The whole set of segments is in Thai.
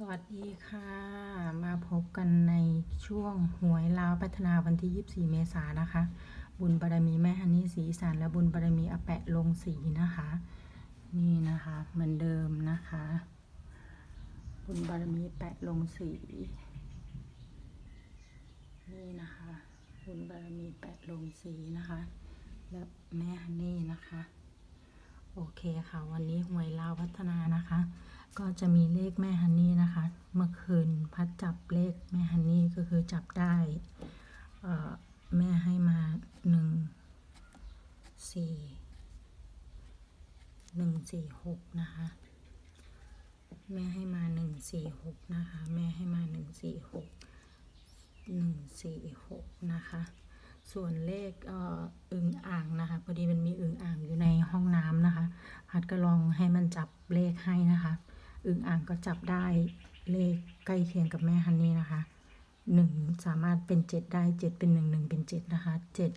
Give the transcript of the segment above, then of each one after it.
สวัสดีค่ะ มาพบกันในช่วงหวยลาวพัฒนาวันที่ 24 เมษายนนะคะ บุญบารมีแม่ฮันนี่สีสานและบุญบารมีอแปะลงสีนะคะ นี่นะคะเหมือนเดิมนะคะ บุญบารมีแปะลงสี นี่นะคะ บุญบารมีแปะลงสีนะคะ และแม่ฮันนี่นะคะ โอเคค่ะ วันนี้หวยลาวพัฒนานะคะ ก็จะมีเลขแม่ฮันนี่นะคะ เมื่อคืนพัดจับเลขแม่ฮันนี่ก็คือจับได้แม่ให้มาหนึ่งสี่หนึ่งสี่หกนะคะ แม่ให้มาหนึ่งสี่หกนะคะ แม่ให้มาหนึ่งสี่หกหนึ่งสี่หกนะคะ ส่วนเลขเอ่ออึงอ่างนะคะ พอดีมันมีอึงอ่างอยู่ในห้องน้ำนะคะ พัดก็ลองให้มันจับเลขให้นะคะ อึงอ่างก็จับได้เลขใกล้เคียงกับแม่ฮันนี่นะคะหนึ่งสามารถเป็นเจ็ดได้เจ็ดเป็นหนึ่งหนึ่งเป็นเจ็ดนะคะเจ็ด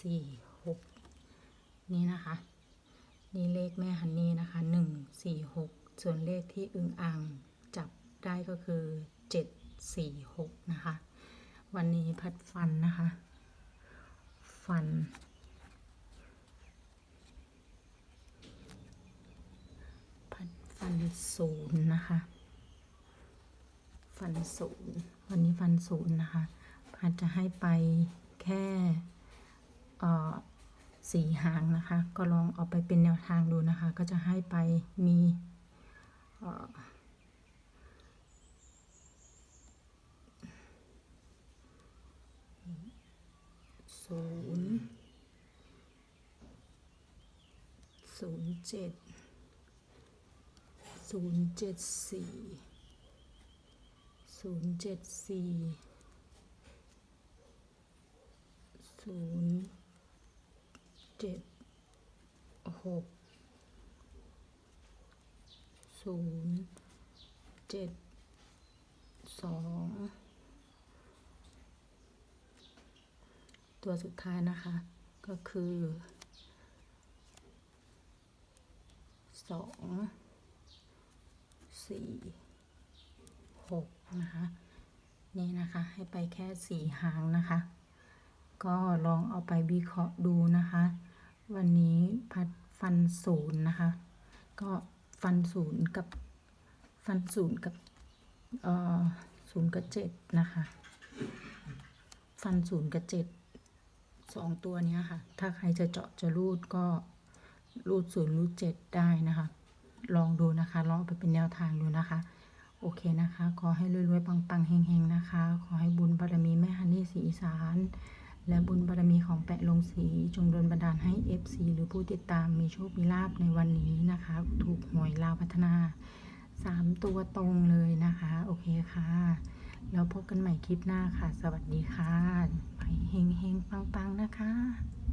สี่หกนี่นะคะ นี่เลขแม่ฮันนี่นะคะหนึ่งสี่หกส่วนเลขที่อึงอ่างจับได้ก็คือเจ็ดสี่หกนะคะ วันนี้พัดฟันนะคะ ฟัน พัด ฟันศูนย์นะคะ ฟันศูนย์วันนี้ฟันศูนย์นะคะพัดจะให้ไปแค่เอ่อสี่หางนะคะ ก็ลองเอาไปเป็นแนวทางดูนะคะ ก็จะให้ไปมีเอ่อศูนย์ศูนย์เจ็ด ศูนย์เจ็ดสี่ศูนย์เจ็ดสี่ศูนย์เจ็ดหกศูนย์เจ็ดสองตัวสุดท้ายนะคะ ก็คือสอง สี่หกนะคะ นี่นะคะให้ไปแค่สี่หางนะคะ ก็ลองเอาไปวิเคราะห์ดูนะคะ วันนี้พัดฟันศูนย์นะคะ ก็ฟันศูนย์กับฟันศูนย์กับเอ่อศูนย์กับเจ็ดนะคะ ฟันศูนย์กับเจ็ดสองตัวนี้ค่ะ ถ้าใครจะเจาะจะรูดก็รูดศูนย์รูดเจ็ดได้นะคะ ลองดูนะคะ ลองเอาไปเป็นแนวทางดูนะคะ โอเคนะคะ ขอให้รวยๆ ปังๆ เฮงๆ นะคะ ขอให้บุญบารมีแม่ฮันนี่สีอีสาน และบุญบารมีของแปะลงสีจงโดนบันดาลให้ FC หรือผู้ติดตามมีโชค มีลาบในวันนี้นะคะ ถูกหวยลาวพัฒนา 3 ตัวตรงเลยนะคะ โอเคค่ะ แล้วพบกันใหม่คลิปหน้าค่ะ สวัสดีค่ะ ไปเฮงๆ ปังๆ นะคะ